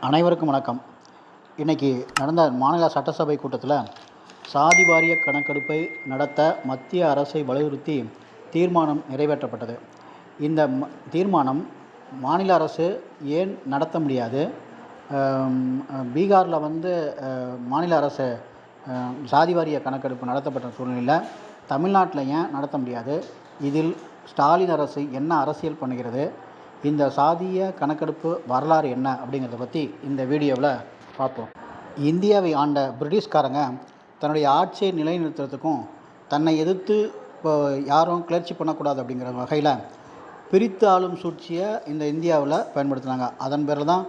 அனைவருக்கும் வணக்கம். இன்றைக்கி நடந்த மாநில சட்டசபை கூட்டத்தில் சாதி வாரிய கணக்கெடுப்பை நடத்த மத்திய அரசை வலியுறுத்தி தீர்மானம் நிறைவேற்றப்பட்டது. இந்த ம- தீர்மானம் மாநில அரசு ஏன் நடத்த முடியாது? பீகாரில் வந்து மாநில அரசு சாதி வாரிய கணக்கெடுப்பு நடத்தப்பட்ட சூழ்நிலையில் தமிழ்நாட்டில் ஏன் நடத்த முடியாது? இதில் ஸ்டாலின் அரசு என்ன அரசியல் பண்ணுகிறது? இந்த சாதிய கணக்கெடுப்பு வரலாறு என்ன அப்படிங்கிறத பற்றி இந்த வீடியோவில் பார்ப்போம். இந்தியாவை ஆண்ட பிரிட்டிஷ்காரங்க தன்னுடைய ஆட்சியை நிலைநிறுத்துறதுக்கும் தன்னை எதிர்த்து இப்போ யாரும் கிளர்ச்சி பண்ணக்கூடாது அப்படிங்கிற வகையில் பிரித்து ஆளும் சூழ்ச்சியை இந்த இந்தியாவில் பயன்படுத்தினாங்க. அதன் பேரில் தான்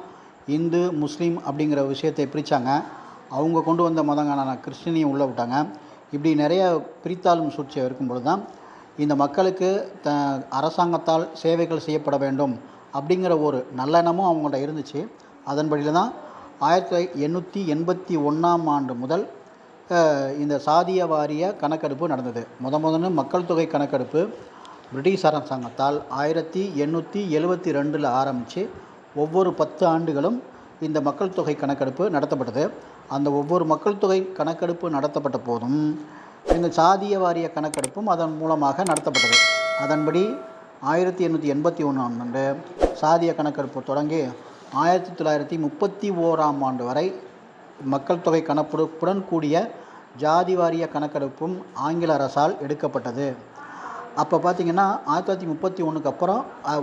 இந்து முஸ்லீம் அப்படிங்கிற விஷயத்தை பிரித்தாங்க அவங்க கொண்டு வந்த மதங்களான கிறிஸ்டினையும் உள்ளே விட்டாங்க. இப்படி நிறைய பிரித்தாளும் சூழ்ச்சியாக இருக்கும்பொழுது தான் இந்த மக்களுக்கு த அரசாங்கத்தால் சேவைகள் செய்யப்பட வேண்டும் அப்படிங்கிற ஒரு நல்லெண்ணமும் அவங்கள்ட்ட இருந்துச்சு. அதன்படியில் தான் ஆயிரத்தி எண்ணூற்றி எண்பத்தி ஒன்றாம் ஆண்டு முதல் இந்த சாதிய வாரிய கணக்கெடுப்பு நடந்தது. முத முதல்ல மக்கள் தொகை கணக்கெடுப்பு பிரிட்டிஷ் அரசாங்கத்தால் ஆயிரத்தி எண்ணூற்றி எழுபத்தி ரெண்டில் ஆரம்பித்து ஒவ்வொரு பத்து ஆண்டுகளும் இந்த மக்கள் தொகை கணக்கெடுப்பு நடத்தப்பட்டது. அந்த ஒவ்வொரு மக்கள் தொகை கணக்கெடுப்பு நடத்தப்பட்ட போதும் இந்த சாதிய வாரிய கணக்கெடுப்பும் அதன் மூலமாக நடத்தப்பட்டது. அதன்படி ஆயிரத்தி எண்ணூற்றி எண்பத்தி ஒன்றாம் ஆண்டு சாதிய கணக்கெடுப்பு தொடங்கி ஆயிரத்தி தொள்ளாயிரத்தி முப்பத்தி ஓராம் ஆண்டு வரை மக்கள் தொகை கணக்கெடுப்புடன் கூடிய ஜாதி வாரிய கணக்கெடுப்பும் ஆங்கில அரசால் எடுக்கப்பட்டது. அப்போ பார்த்தீங்கன்னா ஆயிரத்தி தொள்ளாயிரத்தி முப்பத்தி ஒன்றுக்கு அப்புறம்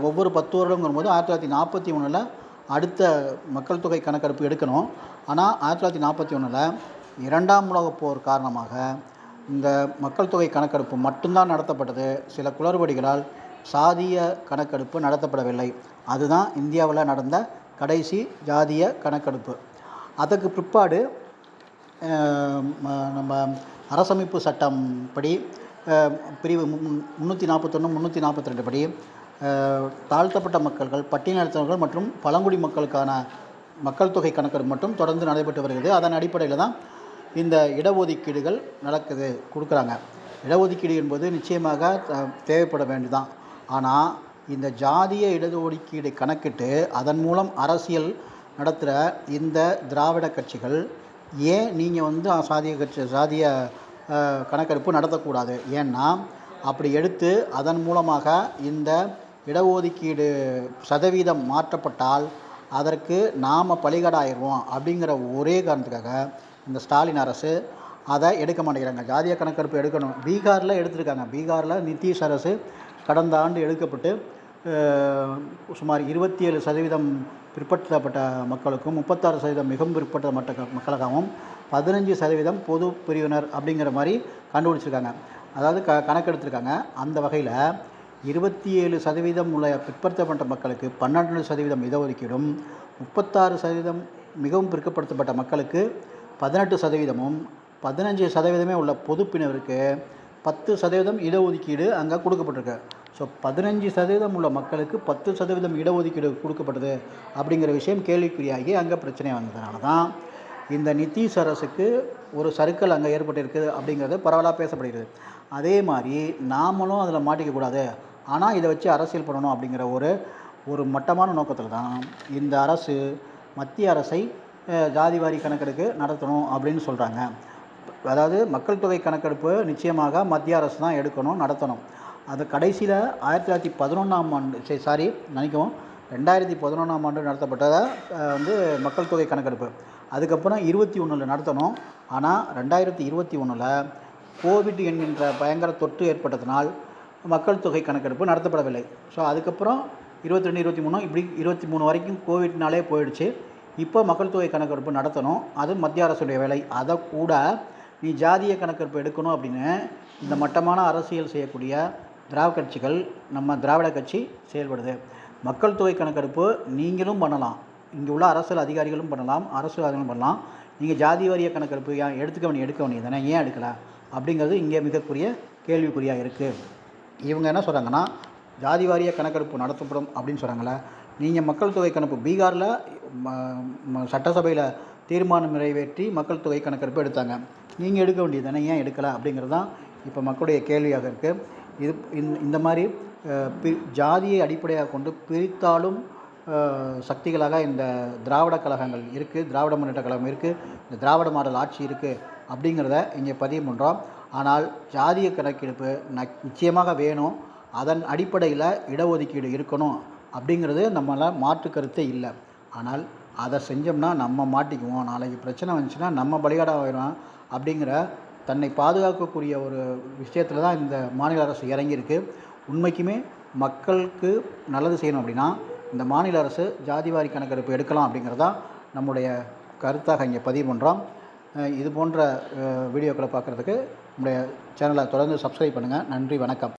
ஒவ்வொரு பத்து வருடங்கும் போது ஆயிரத்தி தொள்ளாயிரத்தி நாற்பத்தி ஒன்றில் அடுத்த மக்கள் தொகை கணக்கெடுப்பு எடுக்கணும். ஆனால் ஆயிரத்தி தொள்ளாயிரத்தி நாற்பத்தி ஒன்றில் இரண்டாம் உலகப் போர் காரணமாக இந்த மக்கள் தொகை கணக்கெடுப்பு மட்டும்தான் நடத்தப்பட்டது. சில குளறுபடிகளால் சாதிய கணக்கெடுப்பு நடத்தப்படவில்லை. அதுதான் இந்தியாவில் நடந்த கடைசி ஜாதிய கணக்கெடுப்பு. அதற்கு பிற்பாடு நம்ம அரசமைப்பு சட்டம் படி பிரிவு முந்நூற்றி நாற்பத்தொன்று முந்நூற்றி நாற்பத்தி ரெண்டு படி தாழ்த்தப்பட்ட மக்கள்கள் பட்டியலினத்தவர்கள் மற்றும் பழங்குடி மக்களுக்கான மக்கள் தொகை கணக்கெடுப்பு மட்டும் தொடர்ந்து நடைபெற்று வருகிறது. அதன் அடிப்படையில் தான் இந்த இடஒதுக்கீடுகள் நடக்குது கொடுக்குறாங்க. இடஒதுக்கீடு என்பது நிச்சயமாக தேவைப்பட வேண்டியதான் ஆனால் இந்த ஜாதிய இடஒதுக்கீடு கணக்கிட்டு அதன் மூலம் அரசியல் நடத்துகிற இந்த திராவிட கட்சிகள் ஏன் நீங்கள் வந்து சாதிய கட்சி சாதிய கணக்கெடுப்பு நடத்தக்கூடாது? ஏன்னா அப்படி எடுத்து அதன் மூலமாக இந்த இடஒதுக்கீடு சதவீதம் மாற்றப்பட்டால் அதற்கு நாம் பலிகடாயிருவோம் அப்படிங்கிற ஒரே காரணத்துக்காக இந்த ஸ்டாலின் அரசு அதை எடுக்க மாட்டேங்கிறாங்க. ஜாதிய கணக்கெடுப்பு எடுக்கணும். பீகாரில் எடுத்திருக்காங்க. பீகாரில் நிதிஷ் அரசு கடந்த ஆண்டு எடுக்கப்பட்டு சுமார் இருபத்தி ஏழு சதவீதம் பிற்படுத்தப்பட்ட மக்களுக்கும் முப்பத்தாறு சதவீதம் மிகவும் பிற்பட்ட மட்ட மக்களுக்காகவும் பதினஞ்சு சதவீதம் பொது பிரிவினர் அப்படிங்கிற மாதிரி கண்டுபிடிச்சிருக்காங்க. அதாவது க கணக்கெடுத்திருக்காங்க. அந்த வகையில் இருபத்தி ஏழு சதவீதம் உள்ள பிற்படுத்தப்பட்ட மக்களுக்கு பன்னெண்டு சதவீதம் இடஒதுக்கீடும் முப்பத்தாறு சதவீதம் மிகவும் பிற்படுத்தப்பட்ட மக்களுக்கு பதினெட்டு சதவீதமும் பதினஞ்சு சதவீதமே உள்ள பொதுப்பினருக்கு பத்து சதவீதம் இடஒதுக்கீடு அங்கே கொடுக்கப்பட்டிருக்கு. ஸோ பதினஞ்சு சதவீதம் உள்ள மக்களுக்கு பத்து சதவீதம் இடஒதுக்கீடு கொடுக்கப்பட்டது அப்படிங்கிற விஷயம் கேள்விக்குறியாகி அங்கே பிரச்சனை வந்ததுனால தான் இந்த நிதிஷ் அரசுக்கு ஒரு சறுக்கல் அங்கே ஏற்பட்டிருக்கு அப்படிங்கிறது பரவலாக பேசப்படுகிறது. அதே மாதிரி நாமளும் அதில் மாட்டிக்கக்கூடாது ஆனால் இதை வச்சு அரசியல் பண்ணணும் அப்படிங்கிற ஒரு ஒரு மட்டமான நோக்கத்தில் தான் இந்த அரசு மத்திய அரசை ஜாதிவாரி கணக்கெடுக்கு கணக்கெடுப்பு நடத்தணும் அப்படின்னு சொல்கிறாங்க அதாவது மக்கள் தொகை கணக்கெடுப்பு நிச்சயமாக மத்திய அரசு தான் எடுக்கணும் நடத்தணும். அது கடைசியில் ஆயிரத்தி தொள்ளாயிரத்தி பதினொன்றாம் ஆண்டு சரி சாரி நினைக்கவும். ரெண்டாயிரத்தி பதினொன்றாம் ஆண்டு நடத்தப்பட்டதை வந்து மக்கள் தொகை கணக்கெடுப்பு. அதுக்கப்புறம் இருபத்தி ஒன்றில் நடத்தணும். ஆனால் ரெண்டாயிரத்தி இருபத்தி ஒன்றில் கோவிட் என்கின்ற பயங்கர தொற்று ஏற்பட்டதனால் மக்கள் தொகை கணக்கெடுப்பு நடத்தப்படவில்லை. ஸோ அதுக்கப்புறம் இருபத்தி ரெண்டு இருபத்தி மூணு இப்படி இருபத்தி மூணு வரைக்கும் கோவிட்னாலே போயிடுச்சு. இப்போ மக்கள் தொகை கணக்கெடுப்பு நடத்தணும். அது மத்திய அரசுடைய வேலை. அதை கூட நீ ஜாதிய கணக்கெடுப்பு எடுக்கணும் அப்படின்னு இந்த மட்டமான அரசியல் செய்யக்கூடிய திராவிட கட்சிகள் நம்ம திராவிட கட்சி செயல்படுது. மக்கள் தொகை கணக்கெடுப்பு நீங்களும் பண்ணலாம். இங்கே உள்ள அரசியல் அதிகாரிகளும் பண்ணலாம். அரசு அதிகாரிகளும் பண்ணலாம். நீங்கள் ஜாதி வாரிய கணக்கெடுப்பு ஏன் எடுத்துக்க வேண்டிய எடுக்க வேண்டியது தானே? ஏன் எடுக்கலை? அப்படிங்கிறது இங்கே மிகக்குரிய கேள்விக்குறியாக இருக்குது இவங்க என்ன சொல்கிறாங்கன்னா ஜாதி வாரிய கணக்கெடுப்பு நடத்தப்படும் அப்படின்னு சொல்கிறாங்களே நீங்கள் மக்கள் தொகை கணக்கு பீகாரில் சட்டசபையில் தீர்மானம் நிறைவேற்றி மக்கள் தொகை கணக்கெடுப்பு எடுத்தாங்க. நீங்கள் எடுக்க வேண்டியது தானே ஏன் எடுக்கலை அப்படிங்கிறது தான் இப்போ மக்களுடைய கேள்வியாக இருக்குது இது இந்த- இந்த மாதிரி பி ஜாதியை அடிப்படையாக கொண்டு பிரித்தாலும் சக்திகளாக இந்த திராவிட கழகங்கள் இருக்குது திராவிட முன்னேற்ற கழகம் இருக்குது இந்த திராவிட மாடல் ஆட்சி இருக்குது அப்படிங்கிறத இங்கே பதிவு பண்ணுறோம் ஆனால் ஜாதிய கணக்கெடுப்பு ந- நிச்சயமாக வேணும். அதன் அடிப்படையில் இடஒதுக்கீடு இருக்கணும் அப்படிங்கிறது நம்மளால் மாற்று கருத்தே இல்லை. ஆனால் அதை செஞ்சோம்னா நம்ம மாட்டிக்குவோம். நாளைக்கு பிரச்சனை வந்துச்சுன்னா நம்ம பலிகாடாக ஆயிடும் அப்படிங்கிற தன்னை பாதுகாக்கக்கூடிய ஒரு விஷயத்தில் தான் இந்த மாநில அரசு இறங்கியிருக்கு. உண்மைக்குமே மக்களுக்கு நல்லது செய்யணும் அப்படின்னா இந்த மாநில அரசு ஜாதிவாரி கணக்கெடுப்பு எடுக்கலாம் அப்படிங்கிறதான் நம்முடைய கருத்தாக இங்கே பதிவு பண்ணுறோம் இது போன்ற வீடியோக்களை பார்க்குறதுக்கு நம்முடைய சேனலை தொடர்ந்து சப்ஸ்கிரைப் பண்ணுங்கள் நன்றி வணக்கம்.